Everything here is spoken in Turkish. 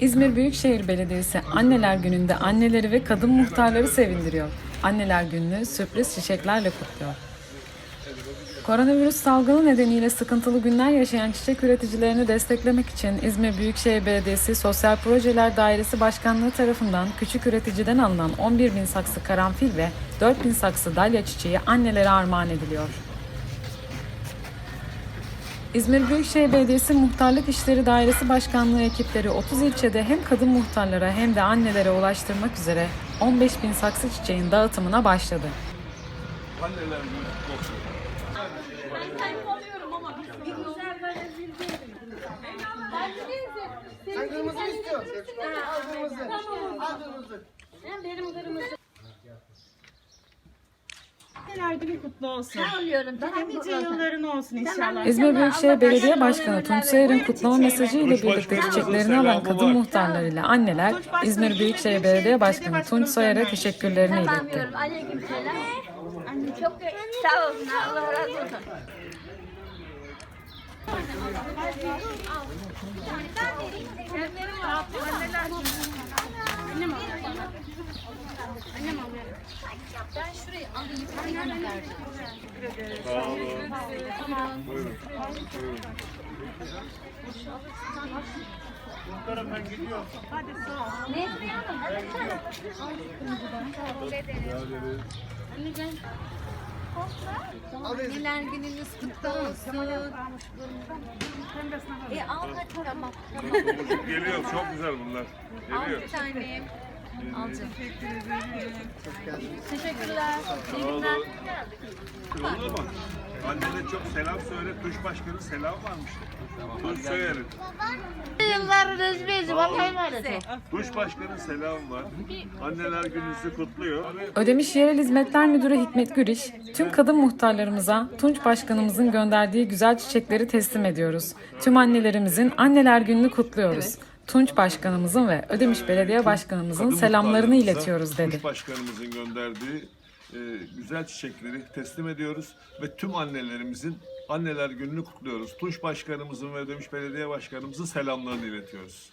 İzmir Büyükşehir Belediyesi Anneler Günü'nde anneleri ve kadın muhtarları sevindiriyor. Anneler Günü'nü sürpriz çiçeklerle kutluyor. Koronavirüs salgını nedeniyle sıkıntılı günler yaşayan çiçek üreticilerini desteklemek için İzmir Büyükşehir Belediyesi Sosyal Projeler Dairesi Başkanlığı tarafından küçük üreticiden alınan 11 bin saksı karanfil ve 4 bin saksı dalya çiçeği annelere armağan ediliyor. İzmir Büyükşehir Belediyesi Muhtarlık İşleri Dairesi Başkanlığı ekipleri 30 ilçede hem kadın muhtarlara hem de annelere ulaştırmak üzere 15 bin saksı çiçeğin dağıtımına başladı. Anneler günü kutlu olsun. Sen kırmızı mı istiyorsun? Al kırmızı. Al kırmızı. Benim kırmızı. Anneler günü kutlu olsun. Alıyorum. Daha nice yılların olsun inşallah. İzmir Büyükşehir Belediye Başkanı Tunç Sayar'ın kutlama mesajı ile birlikte çiçeklerini alan kadın muhtarlarıyla anneler İzmir Büyükşehir Belediye Başkanı Tunç Sayar'a teşekkürlerini iletti. Aleyküm selam. Çok sağ olsun. Allah razı olsun. Neslihan Hanım, alın Anneler gününüz kutlu olsun. E al hadi tamam. Geliyor. Çok güzel bunlar. Al Geliyor. bir tane. Al canım. Teşekkürler. İyi günler. Olur mu? Annene çok selam söyle. Tuş başkanı selam varmış. Tuş söylerim. Yıllarınız bizim Allah'a emanet Tuş başkanı selam var. Anneler gününüzü kutluyor. Ödemiş Yerel Hizmetler Müdürü Hikmet Gürüş, tüm kadın muhtarlarımıza Tunç Başkanımızın gönderdiği güzel çiçekleri teslim ediyoruz. Tüm annelerimizin Anneler Günü'nü kutluyoruz. Tunç Başkanımızın ve Ödemiş Belediye Başkanımızın selamlarını iletiyoruz dedi. Tuş başkanımızın gönderdiği e, güzel çiçekleri teslim ediyoruz ve tüm annelerimizin Anneler Günü'nü kutluyoruz. Tunç Başkanımızın ve Ödemiş Belediye Başkanımızın selamlarını iletiyoruz.